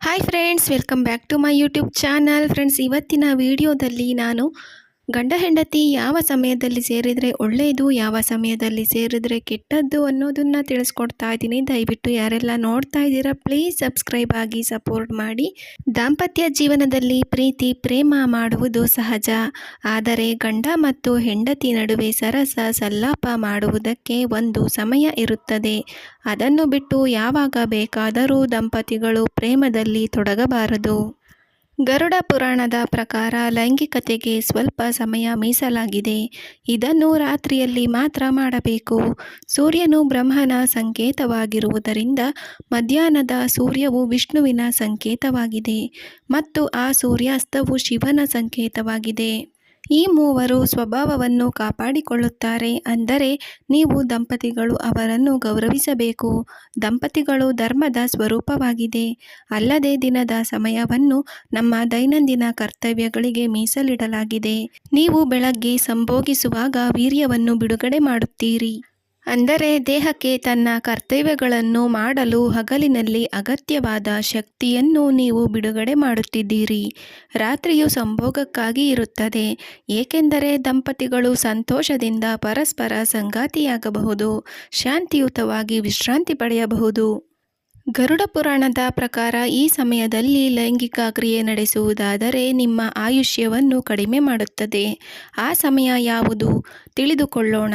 Hi friends welcome back to my YouTube channel friends ಇವತ್ತಿನ ವಿಡಿಯೋದಲ್ಲಿ ನಾನು ಗಂಡ ಹೆಂಡತಿ ಯಾವ ಸಮಯದಲ್ಲಿ ಸೇರಿದರೆ ಒಳ್ಳೆಯದು, ಯಾವ ಸಮಯದಲ್ಲಿ ಸೇರಿದರೆ ಕೆಟ್ಟದ್ದು ಅನ್ನೋದನ್ನು ತಿಳಿಸ್ಕೊಡ್ತಾ ಇದ್ದೀನಿ. ದಯವಿಟ್ಟು ಯಾರೆಲ್ಲ ನೋಡ್ತಾ ಇದ್ದೀರಾ ಪ್ಲೀಸ್ ಸಬ್ಸ್ಕ್ರೈಬ್ ಆಗಿ ಸಪೋರ್ಟ್ ಮಾಡಿ. ದಾಂಪತ್ಯ ಜೀವನದಲ್ಲಿ ಪ್ರೀತಿ, ಪ್ರೇಮ ಮಾಡುವುದು ಸಹಜ. ಆದರೆ ಗಂಡ ಮತ್ತು ಹೆಂಡತಿ ನಡುವೆ ಸರಸ, ಸಲ್ಲಾಪ ಮಾಡುವುದಕ್ಕೆ ಒಂದು ಸಮಯ ಇರುತ್ತದೆ. ಅದನ್ನು ಬಿಟ್ಟು ಯಾವಾಗ ಬೇಕಾದರೂ ದಂಪತಿಗಳು ಪ್ರೇಮದಲ್ಲಿ ತೊಡಗಬಾರದು. ಗರುಡ ಪುರಾಣದ ಪ್ರಕಾರ ಲೈಂಗಿಕತೆಗೆ ಸ್ವಲ್ಪ ಸಮಯ ಮೀಸಲಾಗಿದೆ. ಇದನ್ನು ರಾತ್ರಿಯಲ್ಲಿ ಮಾತ್ರ ಮಾಡಬೇಕು. ಸೂರ್ಯನು ಬ್ರಹ್ಮನ ಸಂಕೇತವಾಗಿರುವುದರಿಂದ ಮಧ್ಯಾಹ್ನದ ಸೂರ್ಯವು ವಿಷ್ಣುವಿನ ಸಂಕೇತವಾಗಿದೆ ಮತ್ತು ಆ ಸೂರ್ಯಾಸ್ತವು ಶಿವನ ಸಂಕೇತವಾಗಿದೆ. ಈ ಮೂವರು ಸ್ವಭಾವವನ್ನು ಕಾಪಾಡಿಕೊಳ್ಳುತ್ತಾರೆ. ಅಂದರೆ ನೀವು ದಂಪತಿಗಳು, ಅವರನ್ನು ಗೌರವಿಸಬೇಕು. ದಂಪತಿಗಳು ಧರ್ಮದ ಸ್ವರೂಪವಾಗಿದೆ. ಅಲ್ಲದೆ ದಿನದ ಸಮಯವನ್ನು ನಮ್ಮ ದೈನಂದಿನ ಕರ್ತವ್ಯಗಳಿಗೆ ಮೀಸಲಿಡಲಾಗಿದೆ. ನೀವು ಬೆಳಗ್ಗೆ ಸಂಭೋಗಿಸುವಾಗ ವೀರ್ಯವನ್ನು ಬಿಡುಗಡೆ ಮಾಡುತ್ತೀರಿ. ಅಂದರೆ ದೇಹಕ್ಕೆ ತನ್ನ ಕರ್ತವ್ಯಗಳನ್ನು ಮಾಡಲು ಹಗಲಿನಲ್ಲಿ ಅಗತ್ಯವಾದ ಶಕ್ತಿಯನ್ನು ನೀವು ಬಿಡುಗಡೆ ಮಾಡುತ್ತಿದ್ದೀರಿ. ರಾತ್ರಿಯು ಸಂಭೋಗಕ್ಕಾಗಿ ಇರುತ್ತದೆ, ಏಕೆಂದರೆ ದಂಪತಿಗಳು ಸಂತೋಷದಿಂದ ಪರಸ್ಪರ ಸಂಗಾತಿಯಾಗಬಹುದು, ಶಾಂತಿಯುತವಾಗಿ ವಿಶ್ರಾಂತಿ ಪಡೆಯಬಹುದು. ಗರುಡ ಪುರಾಣದ ಪ್ರಕಾರ ಈ ಸಮಯದಲ್ಲಿ ಲೈಂಗಿಕ ಕ್ರಿಯೆ ನಡೆಸುವುದಾದರೆ ನಿಮ್ಮ ಆಯುಷ್ಯವನ್ನು ಕಡಿಮೆ ಮಾಡುತ್ತದೆ. ಆ ಸಮಯ ಯಾವುದು? ತಿಳಿದುಕೊಳ್ಳೋಣ.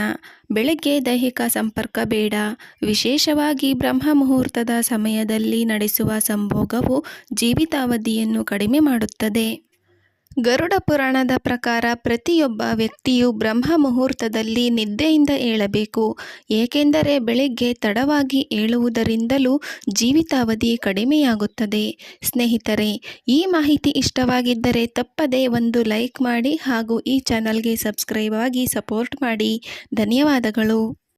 ಬೆಳಗ್ಗೆ ದೈಹಿಕ ಸಂಪರ್ಕ ಬೇಡ. ವಿಶೇಷವಾಗಿ ಬ್ರಹ್ಮ ಮುಹೂರ್ತದ ಸಮಯದಲ್ಲಿ ನಡೆಸುವ ಸಂಭೋಗವು ಜೀವಿತಾವಧಿಯನ್ನು ಕಡಿಮೆ ಮಾಡುತ್ತದೆ. ಗರುಡ ಪುರಾಣದ ಪ್ರಕಾರ ಪ್ರತಿಯೊಬ್ಬ ವ್ಯಕ್ತಿಯು ಬ್ರಹ್ಮ ಮುಹೂರ್ತದಲ್ಲಿ ನಿದ್ದೆಯಿಂದ ಏಳಬೇಕು. ಏಕೆಂದರೆ ಬೆಳಿಗ್ಗೆ ತಡವಾಗಿ ಏಳುವುದರಿಂದಲೂ ಜೀವಿತಾವಧಿ ಕಡಿಮೆಯಾಗುತ್ತದೆ. ಸ್ನೇಹಿತರೆ, ಈ ಮಾಹಿತಿ ಇಷ್ಟವಾಗಿದ್ದರೆ ತಪ್ಪದೇ ಒಂದು ಲೈಕ್ ಮಾಡಿ ಹಾಗೂ ಈ ಚಾನಲ್ಗೆ ಸಬ್ಸ್ಕ್ರೈಬ್ ಆಗಿ ಸಪೋರ್ಟ್ ಮಾಡಿ. ಧನ್ಯವಾದಗಳು.